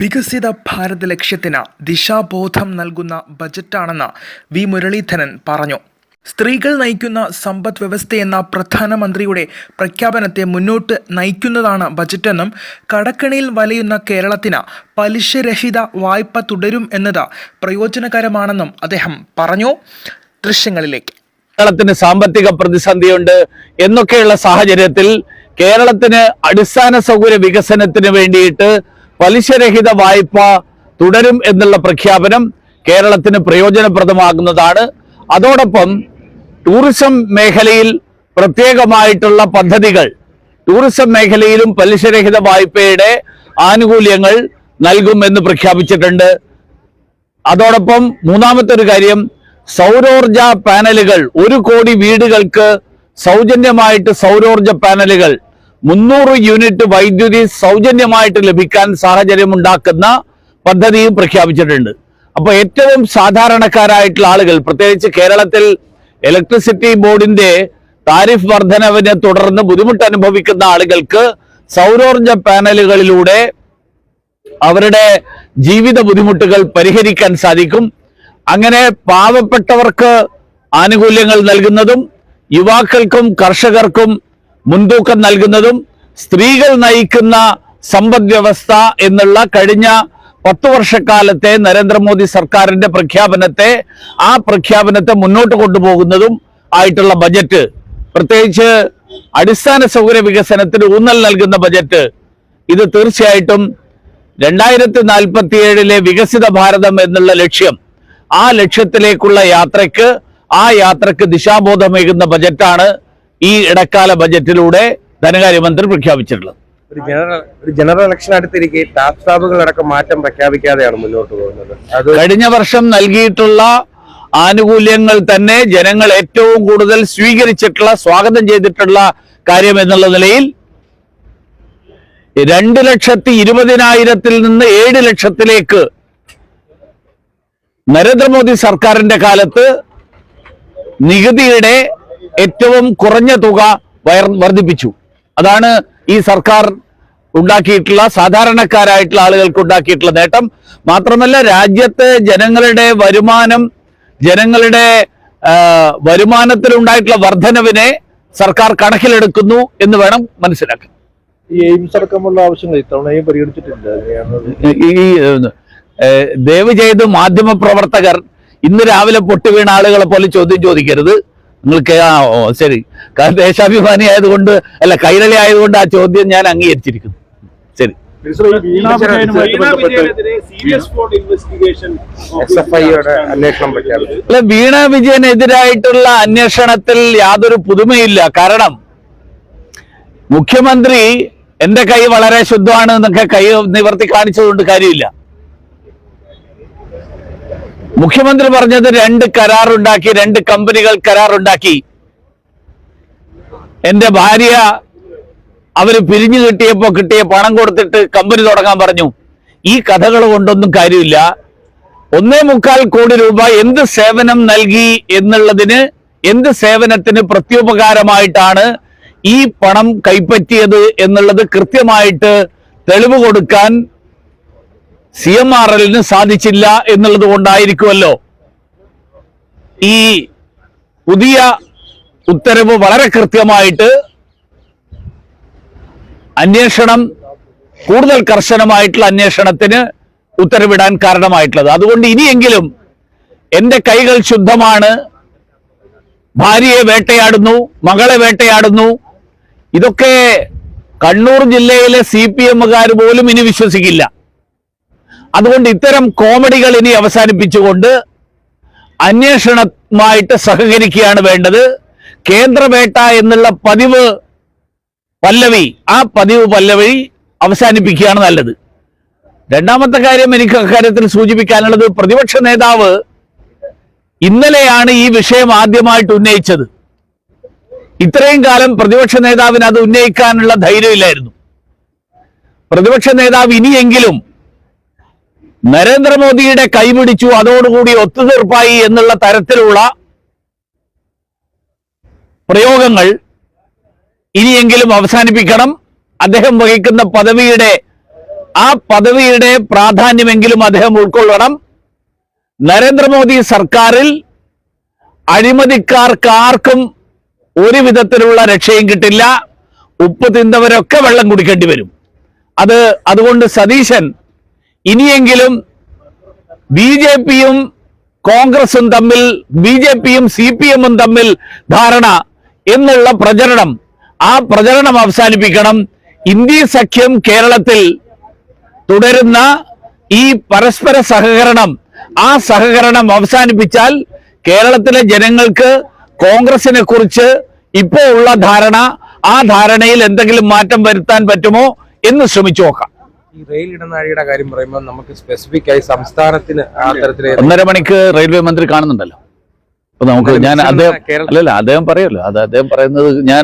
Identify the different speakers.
Speaker 1: വികസിത ഭാരത ലക്ഷ്യത്തിന് ദിശാബോധം നൽകുന്ന ബജറ്റാണെന്ന് വി മുരളീധരൻ പറഞ്ഞു. സ്ത്രീകൾ നയിക്കുന്ന സമ്പദ് വ്യവസ്ഥയെന്ന പ്രധാനമന്ത്രിയുടെ പ്രഖ്യാപനത്തെ മുന്നോട്ട് നയിക്കുന്നതാണ് ബജറ്റെന്നും കടക്കണിയിൽ വലയുന്ന കേരളത്തിന് പലിശരഹിത വായ്പ തുടരും എന്നത് പ്രയോജനകരമാണെന്നും അദ്ദേഹം പറഞ്ഞു. ദൃശ്യങ്ങളിലേക്ക്.
Speaker 2: കേരളത്തിന് സാമ്പത്തിക പ്രതിസന്ധിയുണ്ട് എന്നൊക്കെയുള്ള സാഹചര്യത്തിൽ കേരളത്തിന് അടിസ്ഥാന സൗകര്യ വികസനത്തിന് വേണ്ടിയിട്ട് പലിശരഹിത വായ്പ തുടരും എന്നുള്ള പ്രഖ്യാപനം കേരളത്തിന് പ്രയോജനപ്രദമാകുന്നതാണ്. അതോടൊപ്പം ടൂറിസം മേഖലയിൽ പ്രത്യേകമായിട്ടുള്ള പദ്ധതികൾ ടൂറിസം മേഖലയിലും പലിശരഹിത വായ്പയുടെ ആനുകൂല്യങ്ങൾ നൽകുമെന്ന് പ്രഖ്യാപിച്ചിട്ടുണ്ട്. അതോടൊപ്പം മൂന്നാമത്തെ ഒരു കാര്യം സൗരോർജ പാനലുകൾ. ഒരു കോടി വീടുകൾക്ക് സൗജന്യമായിട്ട് സൗരോർജ പാനലുകൾ മുന്നൂറ് യൂണിറ്റ് വൈദ്യുതി സൗജന്യമായിട്ട് ലഭിക്കാൻ സാഹചര്യം ഉണ്ടാക്കുന്ന പദ്ധതിയും പ്രഖ്യാപിച്ചിട്ടുണ്ട്. അപ്പോൾ ഏറ്റവും സാധാരണക്കാരായിട്ടുള്ള ആളുകൾ പ്രത്യേകിച്ച് കേരളത്തിൽ ഇലക്ട്രിസിറ്റി ബോർഡിന്റെ താരിഫ് വർധനവിനെ തുടർന്ന് ബുദ്ധിമുട്ട് അനുഭവിക്കുന്ന ആളുകൾക്ക് സൗരോർജ പാനലുകളിലൂടെ അവരുടെ ജീവിത ബുദ്ധിമുട്ടുകൾ പരിഹരിക്കാൻ സാധിക്കും. അങ്ങനെ പാവപ്പെട്ടവർക്ക് ആനുകൂല്യങ്ങൾ നൽകുന്നതും യുവാക്കൾക്കും കർഷകർക്കും മുൻതൂക്കം നൽകുന്നതും സ്ത്രീകൾ നയിക്കുന്ന സമ്പദ് വ്യവസ്ഥ എന്നുള്ള കഴിഞ്ഞ പത്തു വർഷക്കാലത്തെ നരേന്ദ്രമോദി സർക്കാരിന്റെ പ്രഖ്യാപനത്തെ ആ പ്രഖ്യാപനത്തെ മുന്നോട്ട് കൊണ്ടുപോകുന്നതും ആയിട്ടുള്ള ബജറ്റ്. പ്രത്യേകിച്ച് അടിസ്ഥാന സൗകര്യ വികസനത്തിന് ഊന്നൽ നൽകുന്ന ബജറ്റ്. ഇത് തീർച്ചയായിട്ടും രണ്ടായിരത്തി നാൽപ്പത്തി ഏഴിലെ വികസിത ഭാരതം എന്നുള്ള ലക്ഷ്യം. ആ ലക്ഷ്യത്തിലേക്കുള്ള യാത്രയ്ക്ക് ആ യാത്രയ്ക്ക് ദിശാബോധമേകുന്ന ബജറ്റാണ് ഈ ഇടക്കാല ബജറ്റിലൂടെ ധനകാര്യമന്ത്രി പ്രഖ്യാപിച്ചിട്ടുള്ളത്.
Speaker 3: ഒരു ജനറൽ ഒരു ജനറൽ ഇലക്ഷൻ അടുത്തിരിക്കെ ടാക്സ് സ്ലാബുകളടക്കം മാറ്റം പ്രഖ്യാപിക്കാതെയാണ് മുന്നോട്ട് പോകുന്നത്. അത്
Speaker 2: കഴിഞ്ഞ വർഷം നൽകിയിട്ടുള്ള ആനുകൂല്യങ്ങൾ തന്നെ ജനങ്ങൾ ഏറ്റവും കൂടുതൽ സ്വീകരിച്ചിട്ടുള്ള സ്വാഗതം ചെയ്തിട്ടുള്ള കാര്യം എന്നുള്ള നിലയിൽ രണ്ട് ലക്ഷത്തി ഇരുപതിനായിരത്തിൽ നിന്ന് ഏഴ് ലക്ഷത്തിലേക്ക് നരേന്ദ്രമോദി സർക്കാരിന്റെ കാലത്ത് നികുതിയുടെ ഏറ്റവും കുറഞ്ഞ തുക വർദ്ധിപ്പിച്ചു. അതാണ് ഈ സർക്കാർ ഉണ്ടാക്കിയിട്ടുള്ള സാധാരണക്കാരായിട്ടുള്ള ആളുകൾക്ക് ഉണ്ടാക്കിയിട്ടുള്ള നേട്ടം. മാത്രമല്ല രാജ്യത്തെ ജനങ്ങളുടെ വരുമാനം ജനങ്ങളുടെ വരുമാനത്തിൽ വരുമാനത്തിലുണ്ടായിട്ടുള്ള വർധനവിനെ സർക്കാർ കണക്കിലെടുക്കുന്നു എന്ന് വേണം മനസ്സിലാക്കാൻ.
Speaker 4: ഈ എയിംസ് അടക്കമുള്ള ആവശ്യങ്ങൾ ഇത്തവണയും പരിഗണിച്ചിട്ടില്ല
Speaker 2: ഈ ദയവ് ചെയ്ത് മാധ്യമ പ്രവർത്തകർ ഇന്ന് രാവിലെ പൊട്ടി വീണ ആളുകളെ പോലെ ചോദ്യം ചോദിക്കരുത്. നിങ്ങൾക്ക് ആ ഓ ശരി. കാരണം ദേശാഭിമാനി ആയതുകൊണ്ട് അല്ല കൈരളി ആയതുകൊണ്ട് ആ ചോദ്യം ഞാൻ അംഗീകരിച്ചിരിക്കുന്നു. ശരി. അല്ല വീണ വിജയനെതിരായിട്ടുള്ള അന്വേഷണത്തിൽ യാതൊരു പുതുമയില്ല. കാരണം മുഖ്യമന്ത്രി എന്റെ കൈ വളരെ ശുദ്ധമാണ് എന്നൊക്കെ കൈ നിവർത്തി കാണിച്ചതുകൊണ്ട് കാര്യമില്ല. മുഖ്യമന്ത്രി പറഞ്ഞത് രണ്ട് കരാറുണ്ടാക്കി രണ്ട് കമ്പനികൾ കരാറുണ്ടാക്കി. എന്റെ ഭാര്യ അവർ പിരിഞ്ഞു കിട്ടിയപ്പോ കിട്ടിയ പണം കൊടുത്തിട്ട് കമ്പനി തുടങ്ങാൻ പറഞ്ഞു. ഈ കഥകൾ കൊണ്ടൊന്നും കാര്യമില്ല. ഒന്നേ മുക്കാൽ കോടി രൂപ എന്ത് സേവനം നൽകി എന്നുള്ളതിന് എന്ത് സേവനത്തിന് പ്രത്യുപകാരമായിട്ടാണ് ഈ പണം കൈപ്പറ്റിയത് എന്നുള്ളത് കൃത്യമായിട്ട് തെളിവ് കൊടുക്കാൻ സി എം ആർ എല്ലിന് സാധിച്ചില്ല എന്നുള്ളത് കൊണ്ടായിരിക്കുമല്ലോ. ഈ പുതിയ ഉത്തരവ് വളരെ കൃത്യമായിട്ട് അന്വേഷണം കൂടുതൽ കർശനമായിട്ടുള്ള അന്വേഷണത്തിന് ഉത്തരവിടാൻ കാരണമായിട്ടുള്ളത്. അതുകൊണ്ട് ഇനിയെങ്കിലും എന്റെ കൈകൾ ശുദ്ധമാണ്. ഭാര്യയെ വേട്ടയാടുന്നു മകളെ വേട്ടയാടുന്നു. ഇതൊക്കെ കണ്ണൂർ ജില്ലയിലെ സി പി എമ്മുകാർ പോലും ഇനി വിശ്വസിക്കില്ല. അതുകൊണ്ട് ഇത്തരം കോമഡികൾ ഇനി അവസാനിപ്പിച്ചുകൊണ്ട് അന്വേഷണമായിട്ട് സഹകരിക്കുകയാണ് വേണ്ടത്. കേന്ദ്രവേട്ട എന്നുള്ള പതിവ് പല്ലവി ആ പതിവ് പല്ലവി അവസാനിപ്പിക്കുകയാണ് നല്ലത്. രണ്ടാമത്തെ കാര്യം എനിക്ക് അക്കാര്യത്തിൽ സൂചിപ്പിക്കാനുള്ളത് പ്രതിപക്ഷ നേതാവ് ഇന്നലെയാണ് ഈ വിഷയം ആദ്യമായിട്ട് ഉന്നയിച്ചത്. ഇത്രയും കാലം പ്രതിപക്ഷ നേതാവിന് അത് ഉന്നയിക്കാനുള്ള ധൈര്യമില്ലായിരുന്നു. പ്രതിപക്ഷ നേതാവ് ഇനിയെങ്കിലും നരേന്ദ്രമോദിയുടെ കൈപിടിച്ചു അതോടുകൂടി ഒത്തുതീർപ്പായി എന്നുള്ള തരത്തിലുള്ള പ്രയോഗങ്ങൾ ഇനിയെങ്കിലും അവസാനിപ്പിക്കണം. അദ്ദേഹം വഹിക്കുന്ന പദവിയുടെ ആ പദവിയുടെ പ്രാധാന്യമെങ്കിലും അദ്ദേഹം ഉൾക്കൊള്ളണം. നരേന്ദ്രമോദി സർക്കാരിൽ അഴിമതിക്കാർക്ക് ആർക്കും ഒരു വിധത്തിലുള്ള രക്ഷയും കിട്ടില്ല. ഉപ്പ് തിന്നവരൊക്കെ വെള്ളം കുടിക്കേണ്ടി വരും. അത് അതുകൊണ്ട് സതീശൻ ഇനിയെങ്കിലും ബി ജെ പിയും കോൺഗ്രസും തമ്മിൽ ബി ജെ പിയും സി പി എമ്മും തമ്മിൽ ധാരണ എന്നുള്ള പ്രചരണം ആ പ്രചരണം അവസാനിപ്പിക്കണം. ഇന്ത്യ സഖ്യം കേരളത്തിൽ തുടരുന്ന ഈ പരസ്പര സഹകരണം ആ സഹകരണം അവസാനിപ്പിച്ചാൽ കേരളത്തിലെ ജനങ്ങൾക്ക് കോൺഗ്രസിനെ കുറിച്ച് ഇപ്പോൾ ഉള്ള ധാരണ ആ ധാരണയിൽ എന്തെങ്കിലും മാറ്റം വരുത്താൻ പറ്റുമോ എന്ന് ശ്രമിച്ചു നോക്കാം.
Speaker 3: ഈ റെയിൽ ഇടനാഴിയുടെ കാര്യം പറയുമ്പോൾ നമുക്ക് സ്പെസിഫിക് ആയി സംസ്ഥാനത്തിന് ആ തരത്തിൽ
Speaker 2: ഒന്നര മണിക്ക് റെയിൽവേ മന്ത്രി കാണുന്നുണ്ടല്ലോ. അപ്പൊ നമുക്ക് ഞാൻ അദ്ദേഹം അല്ലല്ല അദ്ദേഹം പറയുമല്ലോ അത് അദ്ദേഹം പറയുന്നത് ഞാൻ